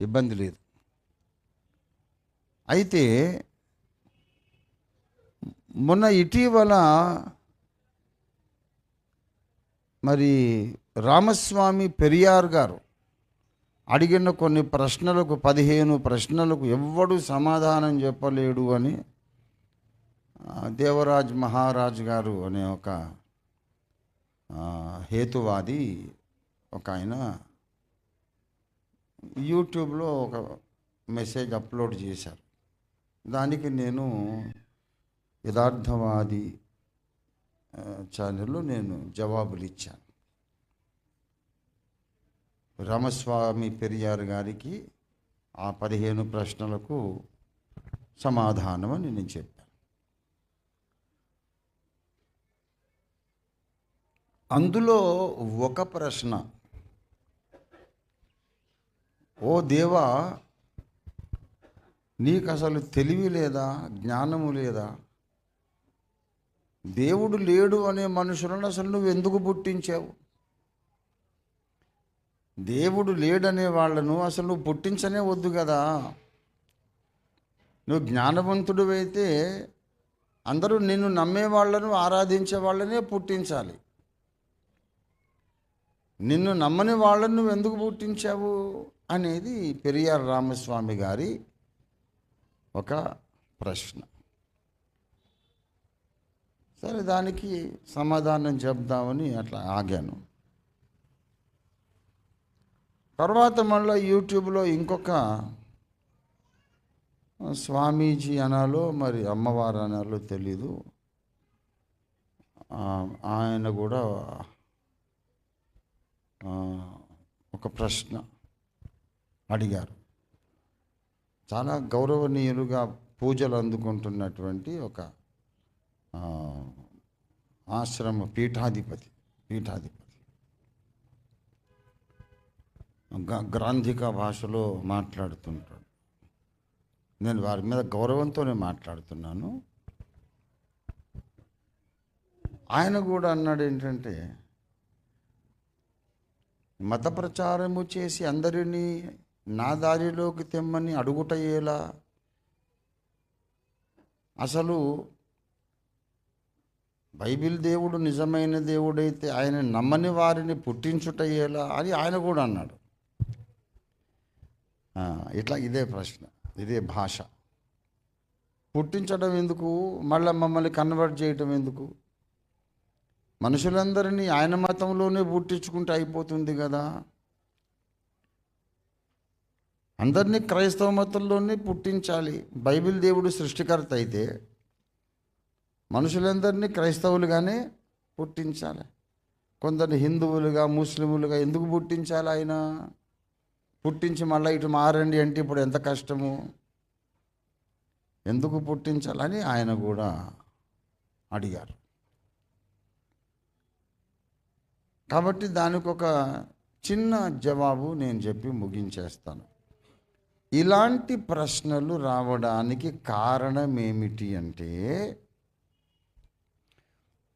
ఇబ్బంది లేదు. అయితే మొన్న ఇటీవల మరి రామస్వామి పెరియార్ గారు అడిగిన కొన్ని ప్రశ్నలకు పదిహేను ప్రశ్నలకు ఎవ్వడు సమాధానం చెప్పలేడు అని దేవరాజ్ మహారాజ్ గారు అనే ఒక హేతువాది ఒక ఆయన యూట్యూబ్లో ఒక మెసేజ్ అప్లోడ్ చేశారు. దానికి నేను యథార్థవాది ఛానల్లో నేను జవాబులు ఇచ్చాను రామస్వామి పెరియార్ గారికి ఆ పదిహేను ప్రశ్నలకు సమాధానం అని నేను చెప్పాను. అందులో ఒక ప్రశ్న ఓ దేవా నీకు అసలు తెలివి లేదా జ్ఞానము లేదా? దేవుడు లేడు అనే మనుషులను అసలు నువ్వు ఎందుకు పుట్టించావు? దేవుడు లేడనే వాళ్ళను అసలు నువ్వు పుట్టించనే వద్దు కదా. నువ్వు జ్ఞానవంతుడు అయితే అందరూ నిన్ను నమ్మే వాళ్ళను ఆరాధించే వాళ్ళనే పుట్టించాలి. నిన్ను నమ్మని వాళ్ళను నువ్వు ఎందుకు పుట్టించావు? అనేది పెరియార్ రామస్వామి గారి ఒక ప్రశ్న. సరే దానికి సమాధానం చెప్దామని అట్లా ఆగాను. తర్వాత మళ్ళీ యూట్యూబ్లో ఇంకొక స్వామీజీ అనాలో మరి అమ్మవారు అనాలో తెలీదు. ఆయన కూడా ఒక ప్రశ్న. అడిగారు. చాలా గౌరవనీయులుగా పూజలు అందుకుంటున్నటువంటి ఒక ఆశ్రమ పీఠాధిపతి పీఠాధిపతి. గ- గ్రాంధిక భాషలో మాట్లాడుతుంటాడు. నేను వారి మీద గౌరవంతోనే మాట్లాడుతున్నాను. ఆయన కూడా అన్నాడు ఏంటంటే మత ప్రచారము చేసి అందరినీ నా దారిలోకి తెమ్మని అడుగుటయ్యేలా అసలు బైబిల్ దేవుడు నిజమైన దేవుడైతే ఆయన నమ్మని వారిని పుట్టించుటయ్యేలా అని ఆయన కూడా అన్నాడు. ఇట్లా ఇదే ప్రశ్న ఇదే భాష. పుట్టించడం ఎందుకు? మళ్ళీ మమ్మల్ని కన్వర్ట్ చేయటం ఎందుకు? మనుషులందరినీ ఆయన మతంలోనే పుట్టించుకుంటే అయిపోతుంది కదా. అందరినీ క్రైస్తవ మతంలోనే పుట్టించాలి. బైబిల్ దేవుడు సృష్టికర్త అయితే మనుషులందరినీ క్రైస్తవులుగానే పుట్టించాలి. కొందరిని హిందువులుగా ముస్లిములుగా ఎందుకు పుట్టించాలి ఆయన? పుట్టించి మళ్ళీ ఇటు మారండి అంటే ఇప్పుడు ఎంత కష్టము? ఎందుకు పుట్టించాలని ఆయన కూడా అడిగారు. కాబట్టి దానికి ఒక చిన్న జవాబు నేను చెప్పి ముగించేస్తాను. ఇలాంటి ప్రశ్నలు రావడానికి కారణం ఏమిటి అంటే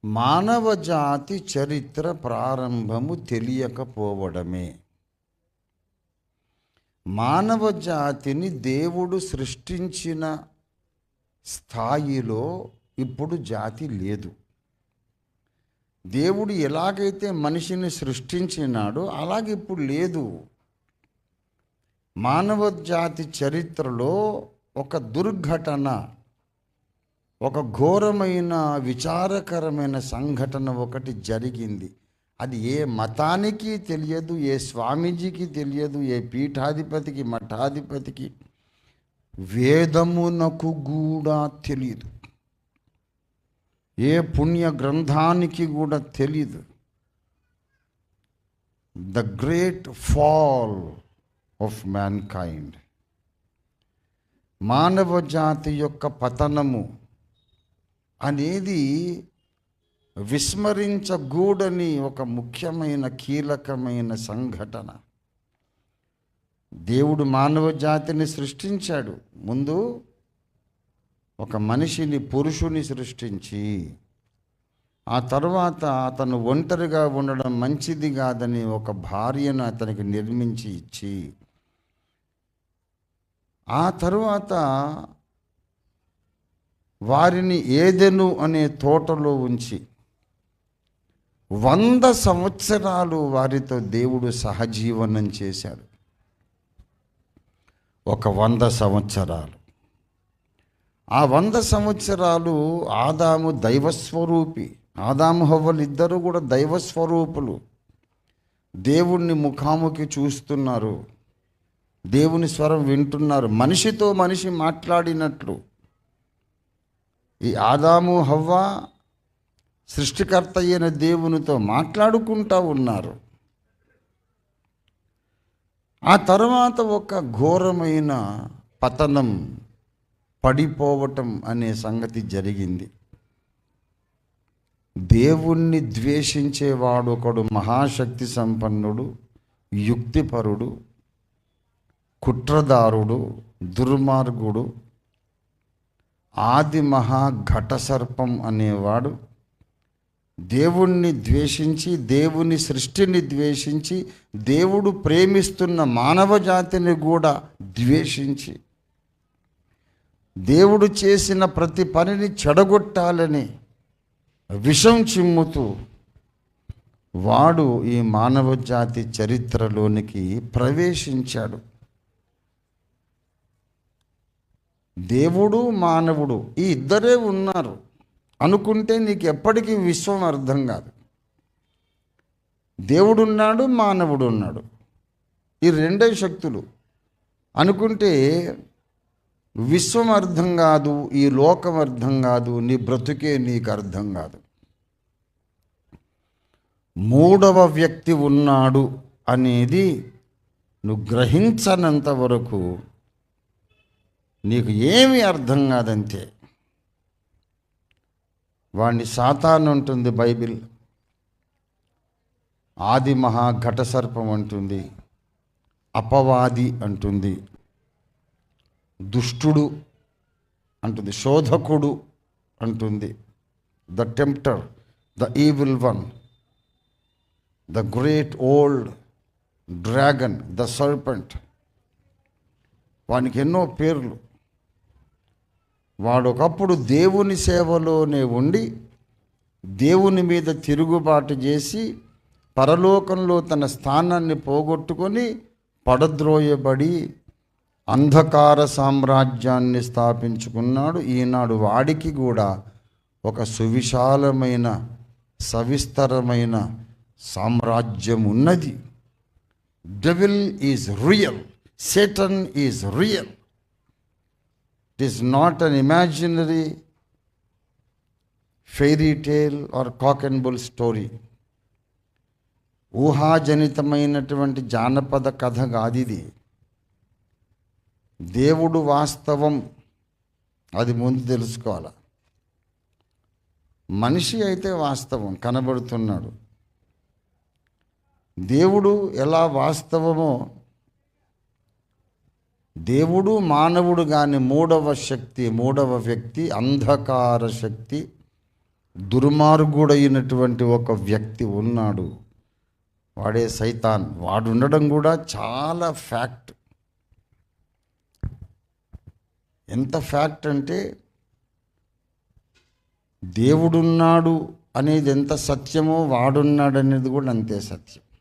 మానవ జాతి చరిత్ర ప్రారంభము తెలియకపోవడమే. మానవ జాతిని దేవుడు సృష్టించిన స్థాయిలో ఇప్పుడు జాతి లేదు. దేవుడు ఎలాగైతే మనిషిని సృష్టించినాడో అలాగే ఇప్పుడు లేదు. మానవ జాతి చరిత్రలో ఒక దుర్ఘటన ఒక ఘోరమైన విచారకరమైన సంఘటన ఒకటి జరిగింది. అది ఏ మతానికి తెలియదు ఏ స్వామీజీకి తెలియదు ఏ పీఠాధిపతికి మఠాధిపతికి వేదమునకు కూడా తెలియదు. ఏ పుణ్య గ్రంథానికి కూడా తెలియదు. The great fall of mankind మానవ జాతి యొక్క పతనము అనేది విస్మరించగూడని ఒక ముఖ్యమైన కీలకమైన సంఘటన. దేవుడు మానవ జాతిని సృష్టించాడు. ముందు ఒక మనిషిని పురుషుని సృష్టించి ఆ తర్వాత అతను ఒంటరిగా ఉండడం మంచిది కాదని ఒక భార్యను అతనికి నిర్మించి ఇచ్చి ఆ తరువాత వారిని ఏదెను అనే తోటలో ఉంచి వంద సంవత్సరాలు వారితో దేవుడు సహజీవనం చేశాడు. ఒక వంద సంవత్సరాలు. ఆ వంద సంవత్సరాలు ఆదాము దైవస్వరూపి ఆదాము హవ్వలు ఇద్దరు కూడా దైవస్వరూపులు. దేవుణ్ణి ముఖాముఖి చూస్తున్నారు. దేవుని స్వరం వింటున్నారు. మనిషితో మనిషి మాట్లాడినట్లు. ఈ ఆదాము హవ్వ సృష్టికర్త అయిన దేవునితో మాట్లాడుకుంటూ ఉన్నారు. ఆ తర్వాత ఒక ఘోరమైన పతనం పడిపోవటం అనే సంగతి జరిగింది. దేవుణ్ణి ద్వేషించేవాడు ఒకడు మహాశక్తి సంపన్నుడు యుక్తిపరుడు కుట్రదారుడు దుర్మార్గుడు ఆది మహా ఘటసర్పం అనేవాడు దేవుణ్ణి ద్వేషించి దేవుని సృష్టిని ద్వేషించి దేవుడు ప్రేమిస్తున్న మానవ జాతిని కూడా ద్వేషించి దేవుడు చేసిన ప్రతి పనిని చెడగొట్టాలని విషం చిమ్ముతూ వాడు ఈ మానవ జాతి చరిత్రలోనికి ప్రవేశించాడు. దేవుడు మానవుడు ఈ ఇద్దరే ఉన్నారు. అనుకుంటే నీకు ఎప్పటికీ విశ్వం అర్థం కాదు. దేవుడున్నాడు మానవుడు ఉన్నాడు. ఈ రెండే శక్తులు. అనుకుంటే విశ్వం అర్థం కాదు ఈ లోకం అర్థం కాదు నీ బ్రతుకే నీకు అర్థం కాదు. మూడవ వ్యక్తి ఉన్నాడు అనేది నువ్వు గ్రహించనంత వరకు నీకు ఏమీ అర్థం కాదంతే. వాణ్ణి సాతాను ఉంటుంది బైబిల్. ఆది మహా ఘట సర్పం అంటుంది. అపవాది అంటుంది. దుష్టుడు అంటుంది. శోధకుడు అంటుంది. The tempter the evil one the great old dragon the serpent. వానికి ఎన్నో పేర్లు. వాడు ఒకప్పుడు దేవుని సేవలోనే ఉండి దేవుని మీద తిరుగుబాటు చేసి పరలోకంలో తన స్థానాన్ని పోగొట్టుకొని పడద్రోయబడి అంధకార సామ్రాజ్యాన్ని స్థాపించుకున్నాడు. ఈనాడు వాడికి కూడా ఒక సువిశాలమైన సవిస్తరమైన సామ్రాజ్యం ఉన్నది. Devil is real Satan is real it is not an imaginary fairy tale or cock and bull story ఊహాజనితమైనటువంటి జానపద కథ కాదు ఇది. దేవుడు వాస్తవం అది ముందు తెలుసుకోవాలి. మనిషి అయితే వాస్తవం కనబడుతున్నాడు. దేవుడు ఎలా వాస్తవమో దేవుడు మానవుడు కాని మూడవ శక్తి మూడవ వ్యక్తి అంధకార శక్తి దుర్మార్గుడైనటువంటి ఒక వ్యక్తి ఉన్నాడు. వాడే సైతాన్. వాడు ఉండడం కూడా చాలా ఫ్యాక్ట్. ఎంత ఫ్యాక్ట్ అంటే దేవుడున్నాడు అనేది ఎంత సత్యమో వాడున్నాడు అనేది కూడా అంతే సత్యం.